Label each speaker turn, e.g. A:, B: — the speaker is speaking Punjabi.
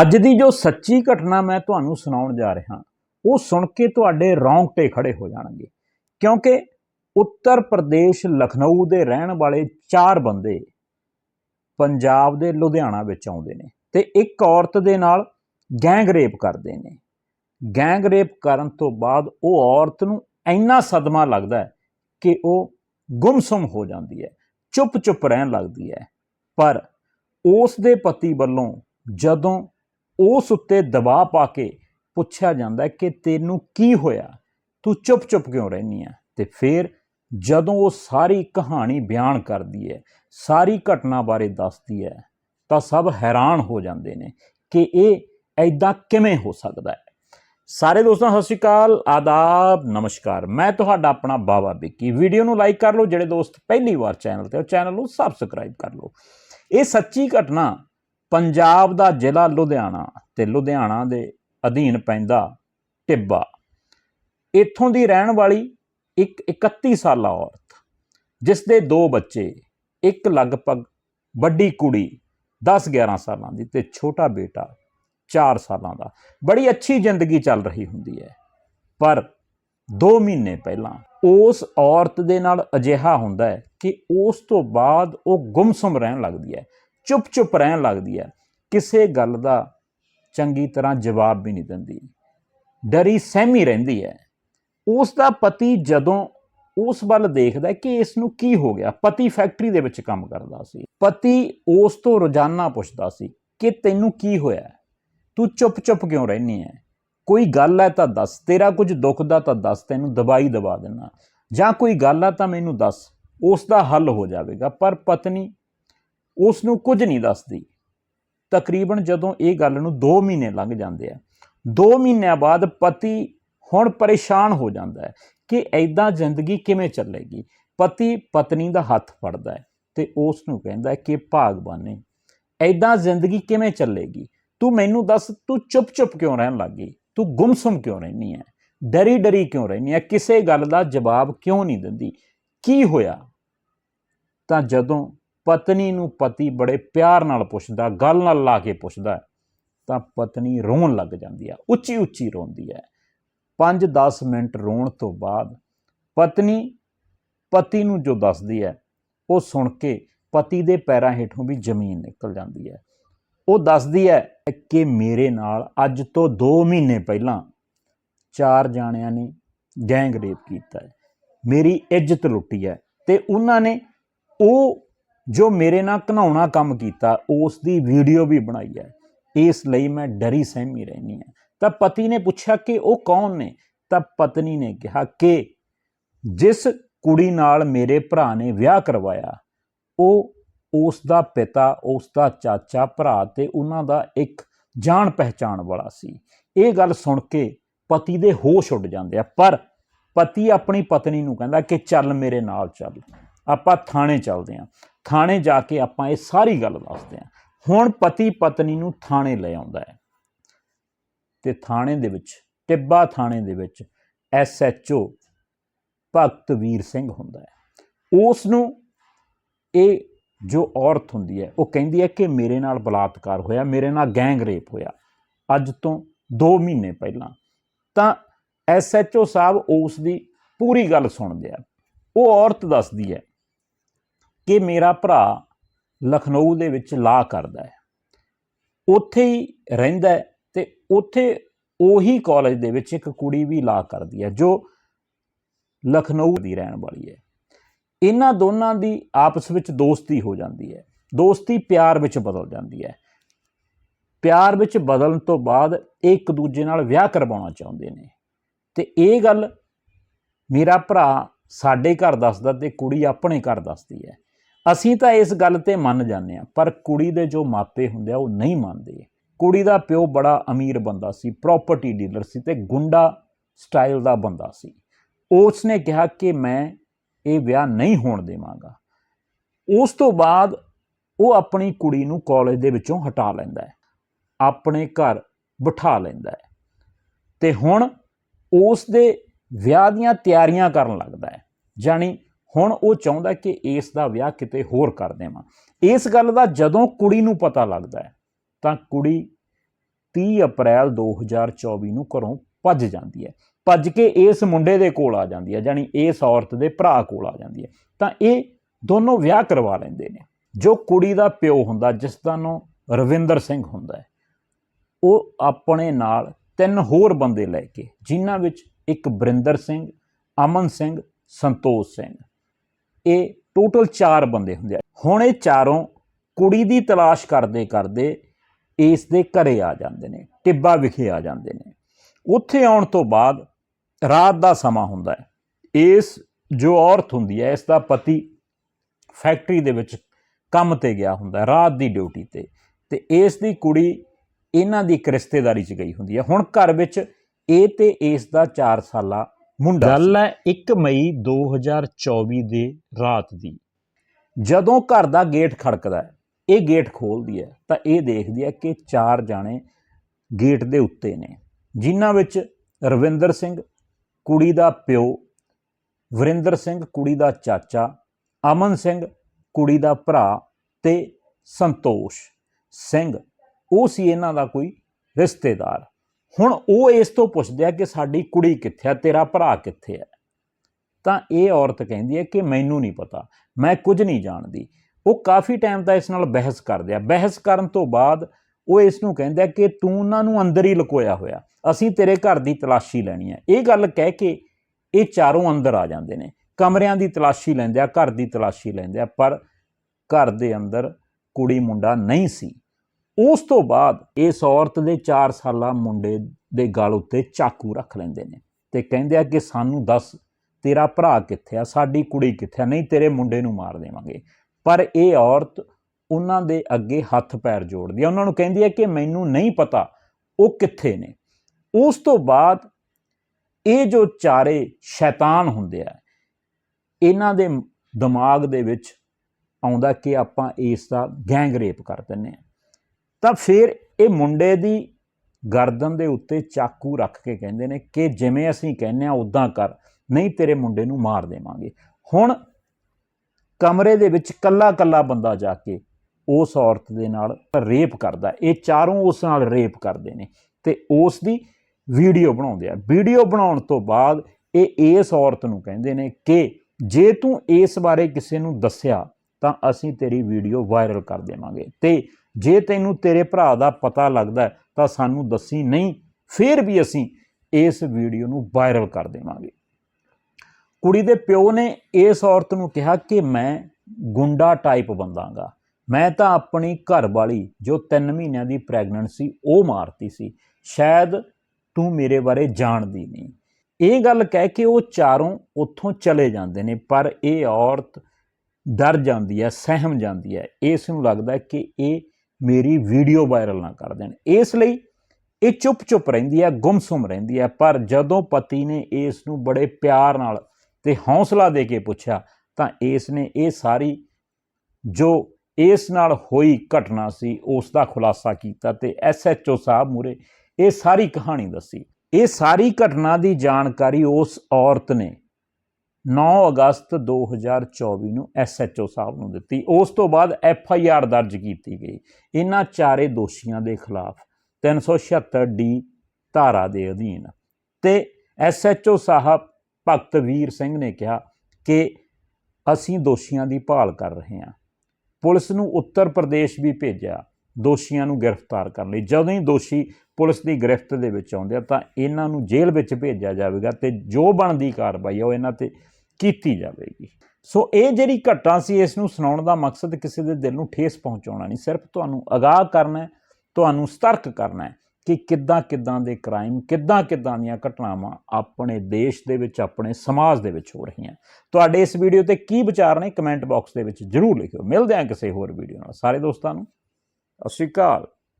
A: ਅੱਜ ਦੀ ਜੋ ਸੱਚੀ ਘਟਨਾ ਮੈਂ ਤੁਹਾਨੂੰ ਸੁਣਾਉਣ ਜਾ ਰਿਹਾ, ਉਹ ਸੁਣ ਕੇ ਤੁਹਾਡੇ ਰੌਂਗਟੇ ਖੜੇ ਹੋ ਜਾਣਗੇ। ਕਿਉਂਕਿ ਉੱਤਰ ਪ੍ਰਦੇਸ਼ ਲਖਨਊ ਦੇ ਰਹਿਣ ਵਾਲੇ ਚਾਰ ਬੰਦੇ ਪੰਜਾਬ ਦੇ ਲੁਧਿਆਣਾ ਵਿੱਚ ਆਉਂਦੇ ਨੇ ਤੇ ਇੱਕ ਔਰਤ ਦੇ ਨਾਲ ਗੈਂਗ ਰੇਪ ਕਰਦੇ ਨੇ। ਗੈਂਗ ਰੇਪ ਕਰਨ ਤੋਂ ਬਾਅਦ ਉਹ ਔਰਤ ਨੂੰ ਇੰਨਾ ਸਦਮਾ ਲੱਗਦਾ ਹੈ ਕਿ ਉਹ ਗੁੰਮਸੁਮ ਹੋ ਜਾਂਦੀ ਹੈ, ਚੁੱਪ-ਚੁੱਪ ਰਹਿਣ ਲੱਗਦੀ ਹੈ। ਪਰ ਉਸ ਦੇ ਪਤੀ ਵੱਲੋਂ ਜਦੋਂ ਉਸ ਉੱਤੇ ਦਬਾਅ ਪਾ ਕੇ ਪੁੱਛਿਆ ਜਾਂਦਾ ਕਿ ਤੈਨੂੰ ਕੀ ਹੋਇਆ? ਤੂੰ ਚੁੱਪ-ਚੁੱਪ ਕਿਉਂ ਰਹਿਨੀ ਹੈ ਤੇ ਫਿਰ ਜਦੋਂ ਉਹ ਸਾਰੀ ਕਹਾਣੀ ਬਿਆਨ ਕਰਦੀ ਹੈ, ਸਾਰੀ ਘਟਨਾ ਬਾਰੇ ਦੱਸਦੀ ਹੈ, ਤਾਂ ਸਭ ਹੈਰਾਨ ਹੋ ਜਾਂਦੇ ਨੇ ਕਿ ਇਹ ਐਦਾਂ ਕਿਵੇਂ ਹੋ ਸਕਦਾ ਹੈ। ਸਾਰੇ ਦੋਸਤਾਂ, ਸਤਿ ਸ਼੍ਰੀ ਅਕਾਲ, ਆਦਾਬ, ਨਮਸਕਾਰ। ਮੈਂ ਤੁਹਾਡਾ ਆਪਣਾ ਬਾਬਾ ਵਿੱਕੀ। ਵੀਡੀਓ ਨੂੰ ਲਾਈਕ ਕਰ ਲਓ, ਜਿਹੜੇ ਦੋਸਤ ਪਹਿਲੀ ਵਾਰ ਚੈਨਲ ਤੇ ਉਹ ਚੈਨਲ ਨੂੰ ਸਬਸਕ੍ਰਾਈਬ ਕਰ ਲਓ। ਇਹ ਸੱਚੀ ਘਟਨਾ ਪੰਜਾਬ ਦਾ ਜ਼ਿਲ੍ਹਾ ਲੁਧਿਆਣਾ ਤੇ ਲੁਧਿਆਣਾ ਦੇ ਅਧੀਨ ਪੈਂਦਾ ਟਿੱਬਾ। ਇੱਥੋਂ ਦੀ ਰਹਿਣ ਵਾਲੀ ਇੱਕ 31 ਸਾਲਾ ਔਰਤ ਜਿਸ ਦੇ ਦੋ ਬੱਚੇ, ਇੱਕ ਲਗਭਗ ਵੱਡੀ ਕੁੜੀ 10-11 ਸਾਲਾਂ ਦੀ ਤੇ ਛੋਟਾ ਬੇਟਾ 4 ਸਾਲਾਂ ਦਾ। ਬੜੀ ਅੱਛੀ ਜ਼ਿੰਦਗੀ ਚੱਲ ਰਹੀ ਹੁੰਦੀ ਹੈ, ਪਰ 2 ਮਹੀਨੇ ਪਹਿਲਾਂ ਉਸ ਔਰਤ ਦੇ ਨਾਲ ਅਜਿਹਾ ਹੁੰਦਾ ਹੈ ਕਿ ਉਸ ਤੋਂ ਬਾਅਦ ਉਹ ਗੁੰਮਸੁਮ ਰਹਿਣ ਲੱਗਦੀ ਹੈ। ਚੁੱਪ-ਚੁੱਪ ਰਹਿਣ ਲੱਗਦੀ ਹੈ। ਕਿਸੇ ਗੱਲ ਦਾ ਚੰਗੀ ਤਰ੍ਹਾਂ ਜਵਾਬ ਵੀ ਨਹੀਂ ਦਿੰਦੀ। ਡਰੀ ਸਹਿਮੀ ਰਹਿੰਦੀ ਹੈ। ਉਸ ਦਾ ਪਤੀ ਜਦੋਂ ਉਸ ਵੱਲ ਦੇਖਦਾ ਕਿ ਇਸ ਨੂੰ ਕੀ ਹੋ ਗਿਆ, ਪਤੀ ਫੈਕਟਰੀ ਦੇ ਵਿੱਚ ਕੰਮ ਕਰਦਾ ਸੀ। ਪਤੀ ਉਸ ਤੋਂ ਰੋਜ਼ਾਨਾ ਪੁੱਛਦਾ ਸੀ ਕਿ ਤੈਨੂੰ ਕੀ ਹੋਇਆ? ਤੂੰ ਚੁੱਪ-ਚੁੱਪ ਕਿਉਂ ਰਹਿਨੀ ਹੈ? ਕੋਈ ਗੱਲ ਹੈ ਤਾਂ ਦੱਸ, ਤੇਰਾ ਕੁਝ ਦੁੱਖ ਦਾ ਤਾਂ ਦੱਸ, ਤੈਨੂੰ ਦਵਾਈ ਦਵਾ ਦੇਣਾ ਜਾਂ ਕੋਈ ਗੱਲ ਹੈ ਤਾਂ ਮੈਨੂੰ ਦੱਸ ਉਸ ਦਾ ਹੱਲ ਹੋ ਜਾਵੇਗਾ, ਪਰ ਪਤਨੀ ਉਸ ਨੂੰ ਕੁਝ ਨਹੀਂ ਦੱਸਦੀ। ਤਕਰੀਬਨ ਜਦੋਂ ਇਹ ਗੱਲ ਨੂੰ 2 ਮਹੀਨੇ ਲੰਘ ਜਾਂਦੇ ਆ 2 ਮਹੀਨਿਆਂ ਬਾਅਦ ਪਤੀ ਹੁਣ ਪਰੇਸ਼ਾਨ ਹੋ ਜਾਂਦਾ ਹੈ ਕਿ ਐਦਾਂ ਜ਼ਿੰਦਗੀ ਕਿਵੇਂ ਚੱਲੇਗੀ। ਪਤੀ ਪਤਨੀ ਦਾ ਹੱਥ ਫੜਦਾ ਹੈ ਤੇ ਉਸ ਨੂੰ ਕਹਿੰਦਾ ਹੈ ਕਿ ਭਾਗਵਾਨੇ ਐਦਾਂ ਜ਼ਿੰਦਗੀ ਕਿਵੇਂ ਚੱਲੇਗੀ? ਤੂੰ ਮੈਨੂੰ ਦੱਸ, ਤੂੰ ਚੁੱਪ-ਚੁੱਪ ਕਿਉਂ ਰਹਿਣ ਲੱਗੀ ਤੂੰ ਗੁੰਮਸੁਮ ਕਿਉਂ ਰਹਿਨੀ ਹੈ? ਡਰੀ ਡਰੀ ਕਿਉਂ ਰਹਿਨੀ ਹੈ? ਕਿਸੇ ਗੱਲ ਦਾ ਜਵਾਬ ਕਿਉਂ ਨਹੀਂ ਦਿੰਦੀ? ਕੀ ਹੋਇਆ? ਤਾਂ ਜਦੋਂ ਪਤਨੀ ਨੂੰ ਪਤੀ ਬੜੇ ਪਿਆਰ ਨਾਲ ਪੁੱਛਦਾ, ਗੱਲ ਨਾਲ ਲਾ ਕੇ ਪੁੱਛਦਾ, ਤਾਂ ਪਤਨੀ ਰੋਣ ਲੱਗ ਜਾਂਦੀ ਹੈ ਉੱਚੀ ਉੱਚੀ ਰੋਂਦੀ ਹੈ 5-10 ਮਿੰਟ ਰੋਣ ਤੋਂ ਬਾਅਦ ਪਤਨੀ, ਪਤੀ ਨੂੰ ਜੋ ਦੱਸਦੀ ਹੈ ਉਹ ਸੁਣ ਕੇ ਪਤੀ ਦੇ ਪੈਰਾਂ ਹੇਠੋਂ ਵੀ ਜ਼ਮੀਨ ਨਿਕਲ ਜਾਂਦੀ ਹੈ ਉਹ ਦੱਸਦੀ ਹੈ ਕਿ ਮੇਰੇ ਨਾਲ ਅੱਜ ਤੋਂ 2 ਮਹੀਨੇ ਪਹਿਲਾਂ ਚਾਰ ਜਾਣਿਆਂ ਨੇ ਗੈਂਗ ਰੇਪ ਕੀਤਾ ਹੈ। ਮੇਰੀ ਇੱਜ਼ਤ ਲੁੱਟੀ ਹੈ ਤੇ ਉਹਨਾਂ ਨੇ ਉਹ ਜੋ ਮੇਰੇ ਨਾਲ ਘਨਾਉਣਾ ਕੰਮ ਕੀਤਾ ਉਸ ਦੀ ਵੀਡੀਓ ਵੀ ਬਣਾਈ ਹੈ। ਇਸ ਲਈ ਮੈਂ ਡਰੀ ਸਹਿਮੀ ਰਹਿਣੀ ਹੈ। ਤਾਂ ਪਤੀ ਨੇ ਪੁੱਛਿਆ ਕਿ ਉਹ ਕੌਣ ਨੇ? ਤਾਂ ਪਤਨੀ ਨੇ ਕਿਹਾ ਕਿ ਜਿਸ ਕੁੜੀ ਨਾਲ ਮੇਰੇ ਭਰਾ ਨੇ ਵਿਆਹ ਕਰਵਾਇਆ, ਉਹ ਉਸ ਦਾ ਪਿਤਾ ਉਸ ਦਾ ਚਾਚਾ, ਭਰਾ ਤੇ ਉਹਨਾਂ ਦਾ ਇੱਕ ਜਾਣ ਪਹਿਚਾਣ ਵਾਲਾ ਸੀ। ਇਹ ਗੱਲ ਸੁਣ ਕੇ ਪਤੀ ਦੇ ਹੋਸ਼ ਉੱਡ ਜਾਂਦੇ ਆ। ਪਰ ਪਤੀ ਆਪਣੀ ਪਤਨੀ ਨੂੰ ਕਹਿੰਦਾ ਕਿ ਚੱਲ ਮੇਰੇ ਨਾਲ ਚੱਲ। ਆਪਾਂ ਥਾਣੇ ਚੱਲਦੇ ਆਂ ਥਾਣੇ ਜਾ ਕੇ ਆਪਾਂ ਇਹ ਸਾਰੀ ਗੱਲ ਦੱਸਦੇ ਆਂ ਹੁਣ ਪਤੀ ਪਤਨੀ ਨੂੰ ਥਾਣੇ ਲੈ ਆਉਂਦਾ ਹੈ। ਤੇ ਥਾਣੇ ਦੇ ਵਿੱਚ, ਟਿੱਬਾ ਥਾਣੇ ਦੇ ਵਿੱਚ ਐਸਐਚਓ ਭਗਤਵੀਰ ਸਿੰਘ ਹੁੰਦਾ ਹੈ। ਉਸ ਨੂੰ ਇਹ ਜੋ ਔਰਤ ਹੁੰਦੀ ਹੈ, ਉਹ ਕਹਿੰਦੀ ਹੈ ਕਿ ਮੇਰੇ ਨਾਲ ਬਲਾਤਕਾਰ ਹੋਇਆ, ਮੇਰੇ ਨਾਲ ਗੈਂਗ ਰੇਪ ਹੋਇਆ। ਅੱਜ ਤੋਂ 2 ਮਹੀਨੇ ਪਹਿਲਾਂ। ਤਾਂ ਐਸਐਚਓ ਸਾਹਿਬ ਉਸ ਦੀ ਪੂਰੀ ਗੱਲ ਸੁਣਦੇ ਆ। ਉਹ ਔਰਤ ਦੱਸਦੀ ਹੈ ਕਿ ਮੇਰਾ ਭਰਾ ਲਖਨਊ ਦੇ ਵਿੱਚ ਲਾ ਕਰਦਾ ਹੈ। ਉੱਥੇ ਹੀ ਰਹਿੰਦਾ ਹੈ ਤੇ ਉੱਥੇ ਉਹੀ ਕਾਲਜ ਦੇ ਵਿੱਚ ਇੱਕ ਕੁੜੀ ਵੀ ਲਾ ਕਰਦੀ ਹੈ, ਜੋ ਲਖਨਊ ਦੀ ਰਹਿਣ ਵਾਲੀ ਹੈ। ਇਹਨਾਂ ਦੋਨਾਂ ਦੀ ਆਪਸ ਵਿੱਚ ਦੋਸਤੀ ਹੋ ਜਾਂਦੀ ਹੈ। ਦੋਸਤੀ ਪਿਆਰ ਵਿੱਚ ਬਦਲ ਜਾਂਦੀ ਹੈ। ਪਿਆਰ ਵਿੱਚ ਬਦਲਣ ਤੋਂ ਬਾਅਦ ਇੱਕ ਦੂਜੇ ਨਾਲ ਵਿਆਹ ਕਰਵਾਉਣਾ ਚਾਹੁੰਦੇ ਨੇ। ਤੇ ਇਹ ਗੱਲ ਮੇਰਾ ਭਰਾ ਸਾਡੇ ਘਰ ਦੱਸਦਾ ਤੇ ਕੁੜੀ ਆਪਣੇ ਘਰ ਦੱਸਦੀ ਹੈ। ਅਸੀਂ ਤਾਂ ਇਸ ਗੱਲ ਤੇ ਮੰਨ ਜਾਂਦੇ ਆ ਪਰ ਕੁੜੀ ਦੇ ਜੋ ਮਾਪੇ ਹੁੰਦੇ ਆ, ਉਹ ਨਹੀਂ ਮੰਨਦੇ। ਕੁੜੀ ਦਾ ਪਿਓ ਬੜਾ ਅਮੀਰ ਬੰਦਾ ਸੀ ਪ੍ਰਾਪਰਟੀ ਡੀਲਰ ਸੀ ਤੇ ਗੁੰਡਾ ਸਟਾਈਲ ਦਾ ਬੰਦਾ ਸੀ। ਉਸ ਨੇ ਕਿਹਾ ਕਿ ਮੈਂ ਇਹ ਵਿਆਹ ਨਹੀਂ ਹੋਣ ਦੇਵਾਂਗਾ। ਉਸ ਤੋਂ ਬਾਅਦ ਉਹ ਆਪਣੀ ਕੁੜੀ ਨੂੰ ਕਾਲਜ ਦੇ ਵਿੱਚੋਂ ਹਟਾ ਲੈਂਦਾ ਹੈ, ਆਪਣੇ ਘਰ ਬਿਠਾ ਲੈਂਦਾ ਹੈ। ਤੇ ਹੁਣ ਉਸ ਦੇ ਵਿਆਹ ਦੀਆਂ ਤਿਆਰੀਆਂ ਕਰਨ ਲੱਗਦਾ ਹੈ ਜਾਨੀ ਹੁਣ ਉਹ ਚਾਹੁੰਦਾ ਕਿ ਇਸ ਦਾ ਵਿਆਹ ਕਿਤੇ ਹੋਰ ਕਰ ਦੇਵਾਂ। ਇਸ ਗੱਲ ਦਾ ਜਦੋਂ ਕੁੜੀ ਨੂੰ ਪਤਾ ਲੱਗਦਾ ਹੈ, ਤਾਂ ਕੁੜੀ 30 ਅਪ੍ਰੈਲ 2024 ਨੂੰ ਘਰੋਂ ਭੱਜ ਜਾਂਦੀ ਹੈ। ਭੱਜ ਕੇ ਇਸ ਮੁੰਡੇ ਦੇ ਕੋਲ ਆ ਜਾਂਦੀ ਹੈ, ਯਾਨੀ ਇਸ ਔਰਤ ਦੇ ਭਰਾ ਕੋਲ ਆ ਜਾਂਦੀ ਹੈ। ਤਾਂ ਇਹ ਦੋਨੋਂ ਵਿਆਹ ਕਰਵਾ ਲੈਂਦੇ ਨੇ। ਜੋ ਕੁੜੀ ਦਾ ਪਿਓ ਹੁੰਦਾ, ਜਿਸ ਦਾ ਨਾਮ ਰਵਿੰਦਰ ਸਿੰਘ ਹੁੰਦਾ ਹੈ, ਉਹ ਆਪਣੇ ਨਾਲ ਤਿੰਨ ਹੋਰ ਬੰਦੇ ਲੈ ਕੇ, ਜਿਨ੍ਹਾਂ ਵਿੱਚ ਇੱਕ ਬਰਿੰਦਰ ਸਿੰਘ, ਅਮਨ ਸਿੰਘ, ਸੰਤੋਸ਼ ਸਿੰਘ। ਇਹ ਟੋਟਲ 4 ਬੰਦੇ ਹੁੰਦੇ ਆ। ਹੁਣ ਇਹ ਚਾਰੋਂ ਕੁੜੀ ਦੀ ਤਲਾਸ਼ ਕਰਦੇ ਕਰਦੇ ਇਸ ਦੇ ਘਰੇ ਆ ਜਾਂਦੇ ਨੇ, ਟਿੱਬਾ ਵਿਖੇ ਆ ਜਾਂਦੇ ਨੇ। ਉੱਥੇ ਆਉਣ ਤੋਂ ਬਾਅਦ ਰਾਤ ਦਾ ਸਮਾਂ ਹੁੰਦਾ ਹੈ। ਇਸ ਜੋ ਔਰਤ ਹੁੰਦੀ ਹੈ, ਇਸ ਦਾ ਪਤੀ ਫੈਕਟਰੀ ਦੇ ਵਿੱਚ ਕੰਮ ਤੇ ਗਿਆ ਹੁੰਦਾ ਰਾਤ ਦੀ ਡਿਊਟੀ ਤੇ। ਤੇ ਇਸ ਦੀ ਕੁੜੀ ਇਹਨਾਂ ਦੀ ਇੱਕ ਰਿਸ਼ਤੇਦਾਰੀ 'ਚ ਗਈ ਹੁੰਦੀ ਹੈ। ਹੁਣ ਘਰ ਵਿੱਚ ਇਹ ਤੇ ਇਸ ਦਾ 4 ਸਾਲਾ ਮੁੰਡਾ ਗੱਲ ਹੈ 1 ਮਈ 2024 ਦੇ ਰਾਤ ਦੀ। ਜਦੋਂ ਘਰ ਦਾ ਗੇਟ ਖੜਕਦਾ ਹੈ, ਇਹ ਗੇਟ ਖੋਲਦੀ ਹੈ, ਤਾਂ ਇਹ ਦੇਖਦੀ ਹੈ ਕਿ ਚਾਰ ਜਾਣੇ ਗੇਟ ਦੇ ਉੱਤੇ ਨੇ, ਜਿਨ੍ਹਾਂ ਵਿੱਚ ਰਵਿੰਦਰ ਸਿੰਘ, ਕੁੜੀ ਦਾ ਪਿਓ, ਵਰਿੰਦਰ ਸਿੰਘ, ਕੁੜੀ ਦਾ ਚਾਚਾ, ਅਮਨ ਸਿੰਘ, ਕੁੜੀ ਦਾ ਭਰਾ ਤੇ ਸੰਤੋਸ਼ ਸਿੰਘ। ਉਹ ਸੀ ਇਹਨਾਂ ਦਾ ਕੋਈ ਰਿਸ਼ਤੇਦਾਰ। ਹੁਣ ਉਹ ਇਸ ਤੋਂ ਪੁੱਛਦੇ ਆ ਕਿ ਸਾਡੀ ਕੁੜੀ ਕਿੱਥੇ ਆ, ਤੇਰਾ ਭਰਾ ਕਿੱਥੇ ਹੈ ਤਾਂ ਇਹ ਔਰਤ ਕਹਿੰਦੀ ਹੈ ਕਿ ਮੈਨੂੰ ਨਹੀਂ ਪਤਾ, ਮੈਂ ਕੁਝ ਨਹੀਂ ਜਾਣਦੀ। ਉਹ ਕਾਫੀ ਟਾਈਮ ਦਾ ਇਸ ਨਾਲ ਬਹਿਸ ਕਰਦੇ ਆ। ਬਹਿਸ ਕਰਨ ਤੋਂ ਬਾਅਦ ਉਹ ਇਸ ਨੂੰ ਕਹਿੰਦੇ ਕਿ ਤੂੰ ਉਹਨਾਂ ਨੂੰ ਅੰਦਰ ਹੀ ਲੁਕੋਇਆ ਹੋਇਆ। ਅਸੀਂ ਤੇਰੇ ਘਰ ਦੀ ਤਲਾਸ਼ੀ ਲੈਣੀ ਹੈ। ਇਹ ਗੱਲ ਕਹਿ ਕੇ ਇਹ ਚਾਰੋਂ ਅੰਦਰ ਆ ਜਾਂਦੇ ਨੇ। ਕਮਰਿਆਂ ਦੀ ਤਲਾਸ਼ੀ ਲੈਂਦੇ ਆ, ਘਰ ਦੀ ਤਲਾਸ਼ੀ ਲੈਂਦੇ ਆ, ਪਰ ਘਰ ਦੇ ਅੰਦਰ ਕੁੜੀ ਮੁੰਡਾ ਨਹੀਂ ਸੀ। ਉਸ ਤੋਂ ਬਾਅਦ ਇਸ ਔਰਤ ਦੇ 4 ਸਾਲਾ ਮੁੰਡੇ ਦੇ ਗਲ ਉੱਤੇ ਚਾਕੂ ਰੱਖ ਲੈਂਦੇ ਨੇ ਤੇ ਕਹਿੰਦੇ ਆ ਕਿ ਸਾਨੂੰ ਦੱਸ ਤੇਰਾ ਭਰਾ ਕਿੱਥੇ ਆ? ਸਾਡੀ ਕੁੜੀ ਕਿੱਥੇ ਆ? ਨਹੀਂ, ਤੇਰੇ ਮੁੰਡੇ ਨੂੰ ਮਾਰ ਦੇਵਾਂਗੇ। ਪਰ ਇਹ ਔਰਤ ਉਹਨਾਂ ਦੇ ਅੱਗੇ ਹੱਥ ਪੈਰ ਜੋੜਦੀ ਆ। ਉਹਨਾਂ ਨੂੰ ਕਹਿੰਦੀ ਹੈ ਕਿ ਮੈਨੂੰ ਨਹੀਂ ਪਤਾ ਉਹ ਕਿੱਥੇ ਨੇ। ਉਸ ਤੋਂ ਬਾਅਦ ਇਹ ਜੋ ਚਾਰੇ ਸ਼ੈਤਾਨ ਹੁੰਦੇ ਆ, ਇਹਨਾਂ ਦੇ ਦਿਮਾਗ ਦੇ ਵਿੱਚ ਆਉਂਦਾ ਕਿ ਆਪਾਂ ਇਸ ਦਾ ਗੈਂਗ ਰੇਪ ਕਰ ਦਿੰਨੇ ਆ। ਤਾਂ ਫਿਰ ਇਹ ਮੁੰਡੇ ਦੀ ਗਰਦਨ ਦੇ ਉੱਤੇ ਚਾਕੂ ਰੱਖ ਕੇ ਕਹਿੰਦੇ ਨੇ ਕਿ ਜਿਵੇਂ ਅਸੀਂ ਕਹਿੰਨੇ ਆ ਉਦਾਂ ਕਰ, ਨਹੀਂ ਤੇਰੇ ਮੁੰਡੇ ਨੂੰ ਮਾਰ ਦੇਵਾਂਗੇ। ਹੁਣ ਕਮਰੇ ਦੇ ਵਿੱਚ ਕੱਲਾ ਕੱਲਾ ਬੰਦਾ ਜਾ ਕੇ ਉਸ ਔਰਤ ਦੇ ਨਾਲ ਰੇਪ ਕਰਦਾ ਇਹ ਚਾਰੋਂ ਉਸ ਨਾਲ ਰੇਪ ਕਰਦੇ ਨੇ ਤੇ ਉਸ ਦੀ ਵੀਡੀਓ ਬਣਾਉਂਦੇ ਆ। ਵੀਡੀਓ ਬਣਾਉਣ ਤੋਂ ਬਾਅਦ ਇਹ ਇਸ ਔਰਤ ਨੂੰ ਕਹਿੰਦੇ ਨੇ ਕਿ ਜੇ ਤੂੰ ਇਸ ਬਾਰੇ ਕਿਸੇ ਨੂੰ ਦੱਸਿਆ ਤਾਂ ਅਸੀਂ ਤੇਰੀ ਵੀਡੀਓ ਵਾਇਰਲ ਕਰ ਦੇਵਾਂਗੇ। ਤੇ ਜੇ ਤੈਨੂੰ ਤੇਰੇ ਭਰਾ ਦਾ ਪਤਾ ਲੱਗਦਾ ਤਾਂ ਸਾਨੂੰ ਦੱਸੀ ਨਹੀਂ, ਫਿਰ ਵੀ ਅਸੀਂ ਇਸ ਵੀਡੀਓ ਨੂੰ ਵਾਇਰਲ ਕਰ ਦੇਵਾਂਗੇ। ਕੁੜੀ ਦੇ ਪਿਓ ਨੇ ਇਸ ਔਰਤ ਨੂੰ ਕਿਹਾ ਕਿ ਮੈਂ ਗੁੰਡਾ ਟਾਈਪ ਬੰਦਾਗਾ। ਮੈਂ ਤਾਂ ਆਪਣੀ ਘਰ ਵਾਲੀ ਜੋ 3 ਮਹੀਨਿਆਂ ਦੀ ਪ੍ਰੈਗਨੈਂਟ ਸੀ, ਉਹ ਮਾਰਤੀ ਸੀ। ਸ਼ਾਇਦ ਤੂੰ ਮੇਰੇ ਬਾਰੇ ਜਾਣਦੀ ਨਹੀਂ। ਇਹ ਗੱਲ ਕਹਿ ਕੇ ਉਹ ਚਾਰੋਂ ਉੱਥੋਂ ਚਲੇ ਜਾਂਦੇ ਨੇ, ਪਰ ਇਹ ਔਰਤ ਡਰ ਜਾਂਦੀ ਹੈ, ਸਹਿਮ ਜਾਂਦੀ ਹੈ। ਇਸ ਨੂੰ ਲੱਗਦਾ ਕਿ ਇਹ ਮੇਰੀ ਵੀਡੀਓ ਵਾਇਰਲ ਨਾ ਕਰ ਦੇਣ। ਇਸ ਲਈ ਇਹ ਚੁੱਪ-ਚੁੱਪ ਰਹਿੰਦੀ ਹੈ, ਗੁੰਮਸੁਮ ਰਹਿੰਦੀ ਹੈ। ਪਰ ਜਦੋਂ ਪਤੀ ਨੇ ਇਸ ਨੂੰ ਬੜੇ ਪਿਆਰ ਨਾਲ ਤੇ ਹੌਸਲਾ ਦੇ ਕੇ ਪੁੱਛਿਆ, ਤਾਂ ਇਸ ਨੇ ਇਹ ਸਾਰੀ ਜੋ ਇਸ ਨਾਲ ਹੋਈ ਘਟਨਾ ਸੀ, ਉਸ ਦਾ ਖੁਲਾਸਾ ਕੀਤਾ ਤੇ ਐਸਐਚਓ ਸਾਹਿਬ ਮੂਰੇ ਇਹ ਸਾਰੀ ਕਹਾਣੀ ਦੱਸੀ। ਇਹ ਸਾਰੀ ਘਟਨਾ ਦੀ ਜਾਣਕਾਰੀ ਉਸ ਔਰਤ ਨੇ 9 ਅਗਸਤ 2024 ਨੂੰ ਐਸਐਚਓ ਸਾਹਿਬ ਨੂੰ ਦਿੱਤੀ। ਉਸ ਤੋਂ ਬਾਅਦ ਐਫਆਈਆਰ ਦਰਜ ਕੀਤੀ ਗਈ। ਇਹਨਾਂ ਚਾਰੇ ਦੋਸ਼ੀਆਂ ਦੇ ਖਿਲਾਫ 376 ਡੀ ਧਾਰਾ ਦੇ ਅਧੀਨ। ਤੇ ਐਸਐਚਓ ਸਾਹਿਬ ਭਗਤਵੀਰ ਸਿੰਘ ਨੇ ਕਿਹਾ ਕਿ ਅਸੀਂ ਦੋਸ਼ੀਆਂ ਦੀ ਭਾਲ ਕਰ ਰਹੇ ਹਾਂ। ਪੁਲਿਸ ਨੂੰ ਉੱਤਰ ਪ੍ਰਦੇਸ਼ ਵੀ ਭੇਜਿਆ ਦੋਸ਼ੀਆਂ ਨੂੰ ਗ੍ਰਿਫਤਾਰ ਕਰਨ ਲਈ। ਜਦੋਂ ਹੀ ਦੋਸ਼ੀ ਪੁਲਿਸ ਦੀ ਗ੍ਰਿਫਤ ਦੇ ਵਿੱਚ ਆਉਂਦੇ ਆ ਤਾਂ ਇਹਨਾਂ ਨੂੰ ਜੇਲ੍ਹ ਵਿੱਚ ਭੇਜਿਆ ਜਾਵੇਗਾ ਤੇ ਜੋ ਬਣਦੀ ਕਾਰਵਾਈ ਆ ਉਹ ਇਹਨਾਂ ਤੇ ਕੀਤੀ ਜਾਵੇਗੀ। ਸੋ ਇਹ ਜਿਹੜੀ ਘਟਨਾ ਸੀ, ਇਸ ਨੂੰ ਸੁਣਾਉਣ ਦਾ ਮਕਸਦ ਕਿਸੇ ਦੇ ਦਿਲ ਨੂੰ ਠੇਸ ਪਹੁੰਚਾਉਣਾ ਨਹੀਂ। ਸਿਰਫ ਤੁਹਾਨੂੰ ਅਗਾਹ ਕਰਨਾ ਹੈ, ਤੁਹਾਨੂੰ ਸਤਰਕ ਕਰਨਾ ਹੈ ਕਿ ਕਿੱਦਾਂ ਕਿੱਦਾਂ ਦੇ ਕ੍ਰਾਈਮ, ਕਿੱਦਾਂ ਕਿੱਦਾਂ ਦੀਆਂ ਘਟਨਾਵਾਂ ਆਪਣੇ ਦੇਸ਼ ਦੇ ਵਿੱਚ, ਆਪਣੇ ਸਮਾਜ ਦੇ ਵਿੱਚ ਹੋ ਰਹੀਆਂ ਤੁਹਾਡੇ ਇਸ ਵੀਡੀਓ ਤੇ ਕੀ ਵਿਚਾਰ ਨੇ, ਕਮੈਂਟ ਬਾਕਸ ਦੇ ਵਿੱਚ ਜਰੂਰ ਲਿਖਿਓ। ਮਿਲਦੇ ਹਾਂ ਕਿਸੇ ਹੋਰ ਵੀਡੀਓ ਨਾਲ। ਸਾਰੇ ਦੋਸਤਾਂ ਨੂੰ, ਸਤਿ ਸ਼੍ਰੀ ਅਕਾਲ।